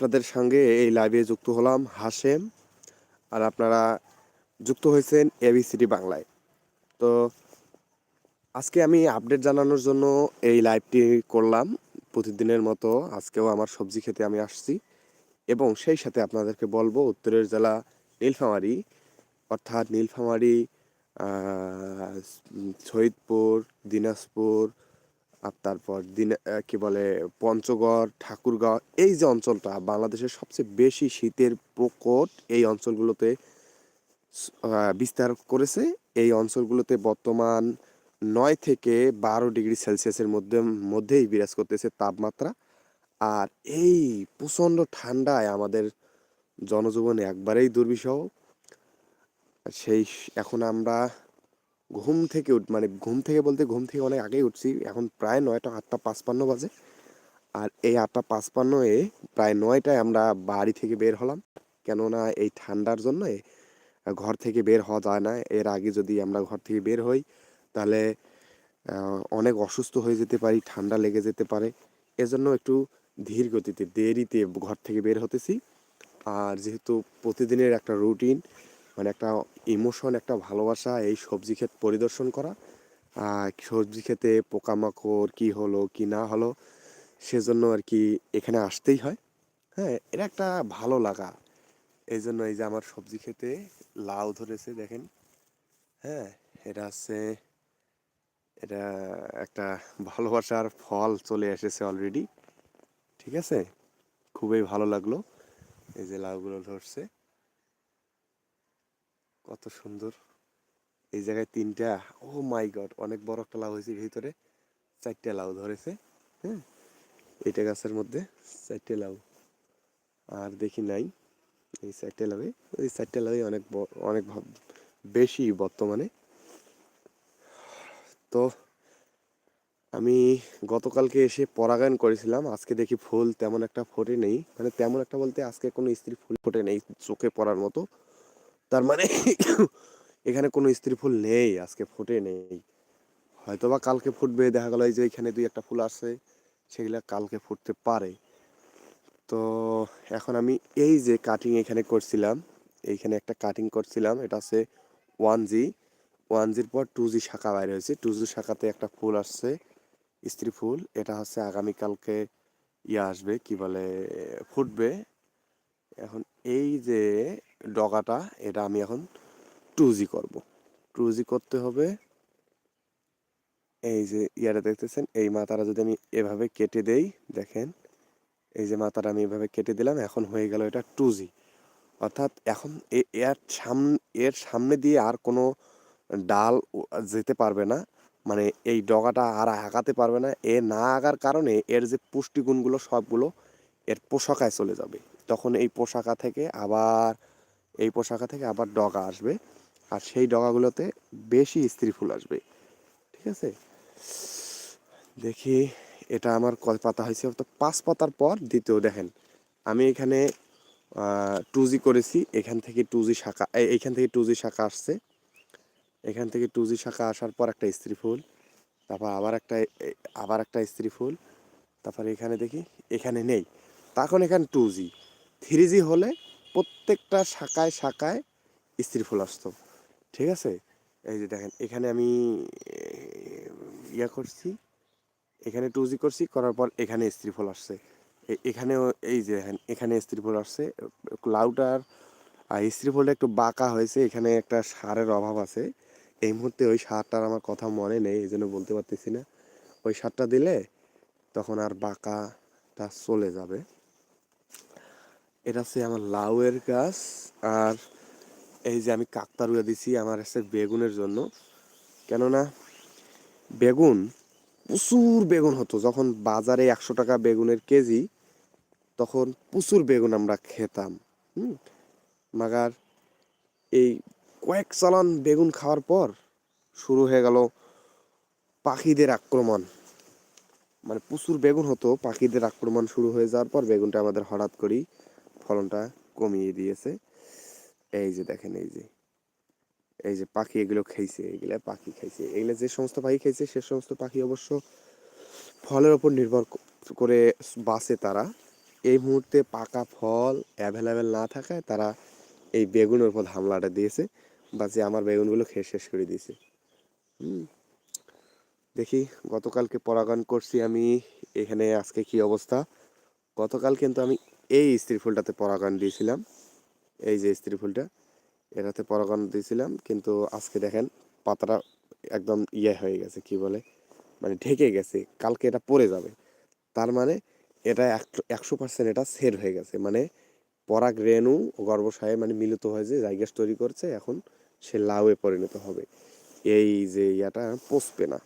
আপনাদের সঙ্গে এই লাইভে যুক্ত হলাম হাসেম আর আপনারা যুক্ত হয়েছেন এবিসিডি বাংলায়। তো আজকে আমি আপডেট জানানোর জন্য এই লাইভটি করলাম। প্রতিদিনের মতো আজকেও আমার সবজি খেতে আমি আসছি এবং সেই সাথে আপনাদেরকে বলব উত্তরের জেলা নীলফামারী, অর্থাৎ নীলফামারী শহীদপুর দিনাজপুর আর তারপর দিন কি বলে, পঞ্চগড়, ঠাকুরগাঁও, এই যে অঞ্চলটা বাংলাদেশের সবচেয়ে বেশি শীতের প্রকট এই অঞ্চলগুলোতে বিস্তার করেছে। এই অঞ্চলগুলোতে বর্তমান নয় থেকে বারো ডিগ্রি সেলসিয়াসের মধ্যে, মধ্যেই বিরাজ করতেছে তাপমাত্রা। আর এই প্রচণ্ড ঠান্ডায় আমাদের জনজীবনে একবারেই দুর্বিষহ। সেই, এখন আমরা ঘুম থেকে উঠ মানে ঘুম থেকে বলতে ঘুম থেকে অনেক আগেই উঠছি, এখন প্রায় নয়টা, আটটা পাঁচপান্ন বাজে। আর এই আটটা পাঁচপান্ন এ প্রায় নয়টায় আমরা বাড়ি থেকে বের হলাম। কেননা এই ঠান্ডার জন্য ঘর থেকে বের হওয়া যায় না। এর আগে যদি আমরা ঘর থেকে বের হই, তাহলে অনেক অসুস্থ হয়ে যেতে পারি, ঠান্ডা লেগে যেতে পারে। এজন্য একটু ধীর গতিতে, দেরিতে ঘর থেকে বের হতেছি। আর যেহেতু প্রতিদিনের একটা রুটিন মানে একটা ইমোশন, একটা ভালোবাসা, এই সবজি ক্ষেত পরিদর্শন করা সবজি খেতে পোকামাকড় কি হলো, কি না হলো, সেজন্য আর কি এখানে আসতেই হয়। হ্যাঁ এটা একটা ভালো লাগা। এই জন্য এই যে আমার সবজি খেতে লাউ ধরেছে, দেখেন। হ্যাঁ এটা হচ্ছে, এটা একটা ভালোবাসার ফল চলে এসেছে অলরেডি ঠিক আছে? খুবই ভালো লাগল, এই যে লাউগুলো ধরছে। কত সুন্দর। এই জায়গায় তিনটা ও মাই গড অনেক বড় একটা লাউ হয়েছে ভিতরে, চারটে লাউ ধরেছে হ্যাঁ? এটা গাছের মধ্যে চারটে লাউ। আর দেখি নাই, এই চারটে লাউয়ে ওই চারটে লাউই অনেক অনেক বেশি বর্তমানে। তো আমি গতকালকে এসে পরাগায়ন করেছিলাম, আজকে দেখি ফুল তেমন একটা ফোটে নেই মানে তেমন একটা বলতে আজকে কোনো স্ত্রী ফুল ফোটে নেই, চোখে পড়ার মতো। তার মানে এখানে কোনো স্ত্রী ফুল নেই, আজকে ফোটে নেই। হয়তোবা কালকে ফুটবে, দেখা গেল এই যে এখানে দুই একটা ফুল আছে সেগুলা কালকে ফুটতে পারে। তো এখন আমি এই যে কাটিং এখানে করছিলাম, এইখানে একটা কাটিং করছিলাম, এটা আছে ওয়ান জি ওয়ান জির পর টু জি শাখা বাইরে হয়েছে। টু জি শাখাতে একটা ফুল আসছে, স্ত্রী ফুল। এটা হচ্ছে আগামীকালকে ইয়ে আসবে, কি বলে, ফুটবে। এখন এই যে ডগাটা, এটা আমি এখন টু জি করব। টু জি করতে হবে। এই যে ইয়াটা দেখতেছেন, এই মাথাটা যদি আমি এভাবে কেটে দেই, দেখেন, এই যে মাথাটা আমি এভাবে কেটে দিলাম, এখন হয়ে গেল এটা টু জি অর্থাৎ এখন এর সামনে এর সামনে দিয়ে আর কোনো ডাল যেতে পারবে না। মানে এই ডগাটা আর আগাতে পারবে না। এ না আগার কারণে এর যে পুষ্টিগুণগুলো, সবগুলো এর পোশাকায় চলে যাবে। তখন এই পোশাকা থেকে আবার, এই পোশাকা থেকে আবার ডগা আসবে। আর সেই ডগাগুলোতে বেশি স্ত্রী ফুল আসবে। ঠিক আছে? দেখি, এটা আমার কয় পাতা হয়েছে? তো পাঁচ পাতার পর দ্বিতীয়, দেখেন। আমি এখানে টু জি করেছি। এখান থেকে টু জি শাখা এই- এইখান থেকে টু জি শাখা আসছে। এখান থেকে টু জি শাখা আসার পর একটা স্ত্রী ফুল। তারপর আবার একটা আবার একটা স্ত্রী ফুল। তারপর এখানে দেখি, এখানে নেই। তখন এখানে টু জি থ্রি জি হলে প্রত্যেকটা শাখায় শাখায় স্ত্রী ফুল আসতো। ঠিক আছে? এই যে দেখেন, এখানে আমি ইয়া করছি। এখানে টু জি করছি, করার পর এখানে স্ত্রী ফুল আসছে। এখানেও এই যে দেখেন, এখানে স্ত্রী ফুল আসছে। লাউটার আর স্ত্রী ফুলটা একটু বাঁকা হয়েছে, এখানে একটা সারের অভাব আছে। এই মুহূর্তে ওই সারটার আমার কথা মনে নেই, এই জন্য বলতে পারতেছি না। ওই সারটা দিলে তখন আর বাঁকাটা চলে যাবে। এটা হচ্ছে আমার লাউয়ের গাছ আর এই যে আমি কাকতারুয়া দিছি আমার হচ্ছে বেগুনের জন্য। কেননা বেগুন, প্রচুর বেগুন হতো। যখন বাজারে একশো টাকা বেগুনের কেজি, তখন প্রচুর বেগুন আমরা খেতাম। হুম? মাগার এই কয়েক চালান বেগুন খাওয়ার পর শুরু হয়ে গেল পাখিদের আক্রমণ। মানে প্রচুর বেগুন হতো, পাখিদের আক্রমণ শুরু হয়ে যাওয়ার পর বেগুনটা আমাদের হঠাৎ করেই ফলনটা কমিয়ে দিয়েছে। এই যে দেখেন, এই যে এই যে পাখি এগুলো খাইছে, এগুলা পাখি খাইছে। এগুলো যে সমস্ত পাখি খাইছে, সে সমস্ত পাখি অবশ্য ফলের ওপর নির্ভর করে বাঁচে তারা। এই মুহূর্তে পাকা ফল অ্যাভেলেবেল না থাকায় তারা এই বেগুনের উপর হামলাটা দিয়েছে বা যে আমার বেগুনগুলো খেয়ে শেষ করে দিয়েছে। হুম, দেখি গতকালকে পরাগায়ন করছি আমি, এখানে আজকে কি অবস্থা? গতকাল কিন্তু আমি এই স্ত্রী ফুলটাতে পরাগায়ন দিয়েছিলাম। এই যে স্ত্রী ফুলটা, এটাতে পরাগায়ন দিয়েছিলাম, কিন্তু আজকে দেখেন পাতাটা একদম ইয়ে হয়ে গেছে, কি বলে? মানে ঢেকে গেছে, কালকে এটা পড়ে যাবে। তার মানে এটা একশো পার্সেন্ট এটা সেট হয়ে গেছে। মানে পরাগ রেণু গর্ভশয়ে মানে মিলিত হয়ে যে জায়গা তৈরি করছে, এখন সে লাউয়ে পরিণত হবে। এই যে ইয়াটা পচবে না।